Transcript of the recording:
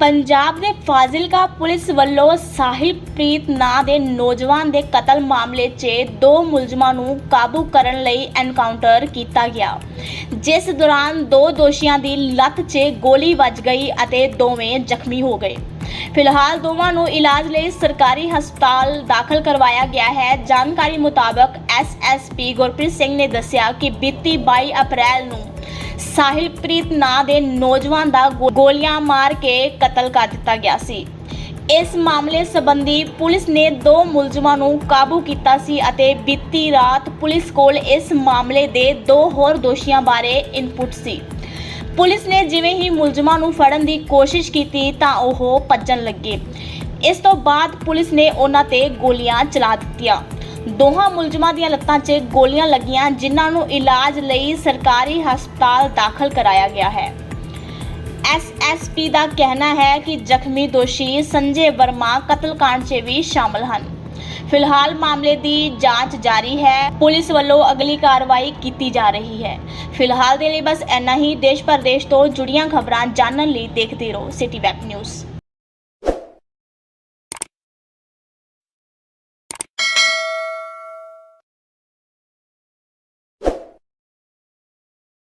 ਪੰਜਾਬ ਦੇ ਫਾਜ਼ਿਲਕਾ ਪੁਲਿਸ ਵੱਲੋਂ ਸਾਹਿਬਪ੍ਰੀਤ ਨਾਂ ਦੇ ਨੌਜਵਾਨ ਦੇ ਕਤਲ ਮਾਮਲੇ 'ਚ ਦੋ ਮੁਲਜ਼ਮਾਂ ਨੂੰ ਕਾਬੂ ਕਰਨ ਲਈ ਐਨਕਾਊਂਟਰ ਕੀਤਾ ਗਿਆ, ਜਿਸ ਦੌਰਾਨ ਦੋ ਦੋਸ਼ੀਆਂ ਦੀ ਲੱਤ 'ਚ ਗੋਲੀ ਵੱਜ ਗਈ ਅਤੇ ਦੋਵੇਂ ਜ਼ਖਮੀ ਹੋ ਗਏ। ਫਿਲਹਾਲ ਦੋਵਾਂ ਨੂੰ ਇਲਾਜ ਲਈ ਸਰਕਾਰੀ ਹਸਪਤਾਲ ਦਾਖਲ ਕਰਵਾਇਆ ਗਿਆ ਹੈ। ਜਾਣਕਾਰੀ ਮੁਤਾਬਕ ਐਸਐਸਪੀ ਗੁਰਪ੍ਰੀਤ ਸਿੰਘ ਨੇ ਦੱਸਿਆ ਕਿ ਬੀਤੀ 22 ਅਪ੍ਰੈਲ ਨੂੰ ਸਾਹਿਲਪ੍ਰੀਤ ਨਾਂ ਦੇ ਨੌਜਵਾਨ ਦਾ ਗੋ- ਗੋਲੀਆਂ ਮਾਰ ਕੇ ਕਤਲ ਕਰ ਦਿੱਤਾ ਗਿਆ ਸੀ। ਇਸ ਮਾਮਲੇ ਸੰਬੰਧੀ ਪੁਲਿਸ ਨੇ ਦੋ ਮੁਲਜ਼ਮਾਂ ਨੂੰ ਕਾਬੂ ਕੀਤਾ ਸੀ ਅਤੇ ਬੀਤੀ ਰਾਤ ਪੁਲਿਸ ਕੋਲ ਇਸ ਮਾਮਲੇ ਦੇ ਦੋ ਹੋਰ ਦੋਸ਼ੀਆਂ ਬਾਰੇ ਇਨਪੁਟ ਸੀ। ਪੁਲਿਸ ਨੇ ਜਿਵੇਂ ਹੀ ਮੁਲਜ਼ਮਾਂ ਨੂੰ ਫੜਨ ਦੀ ਕੋਸ਼ਿਸ਼ ਕੀਤੀ ਤਾਂ ਉਹ ਭੱਜਣ ਲੱਗੇ। ਇਸ ਤੋਂ ਬਾਅਦ ਪੁਲਿਸ ਨੇ ਉਹਨਾਂ ਤੇ ਗੋਲੀਆਂ ਚਲਾ ਦਿੱਤੀਆਂ। ਦੋਹਾਂ ਮੁਲਜ਼ਮਾਂ ਦੀਆਂ ਲੱਤਾਂ 'ਚ ਗੋਲੀਆਂ ਲੱਗੀਆਂ, ਜਿਨ੍ਹਾਂ ਨੂੰ ਇਲਾਜ ਲਈ ਸਰਕਾਰੀ ਹਸਪਤਾਲ ਦਾਖਲ ਕਰਾਇਆ ਗਿਆ ਹੈ। ਐਸਐਸਪੀ ਦਾ ਕਹਿਣਾ ਹੈ ਕਿ ਜ਼ਖਮੀ ਦੋਸ਼ੀ ਸੰਜੇ ਵਰਮਾ ਕਤਲकांड 'ਚ ਵੀ ਸ਼ਾਮਲ ਹਨ। ਫਿਲਹਾਲ ਮਾਮਲੇ ਦੀ ਜਾਂਚ ਜਾਰੀ ਹੈ। ਪੁਲਿਸ ਵੱਲੋਂ ਅਗਲੀ ਕਾਰਵਾਈ ਕੀਤੀ ਜਾ ਰਹੀ ਹੈ। ਫਿਲਹਾਲ ਦੇ ਲਈ ਬਸ ਇੰਨਾ ਹੀ। ਦੇਸ਼ ਪ੍ਰਦੇਸ਼ ਤੋਂ ਜੁੜੀਆਂ ਖਬਰਾਂ ਜਾਣਨ ਲਈ ਦੇਖਦੇ ਰਹੋ ਸਿਟੀ ਵੈਬ ਨਿਊਜ਼।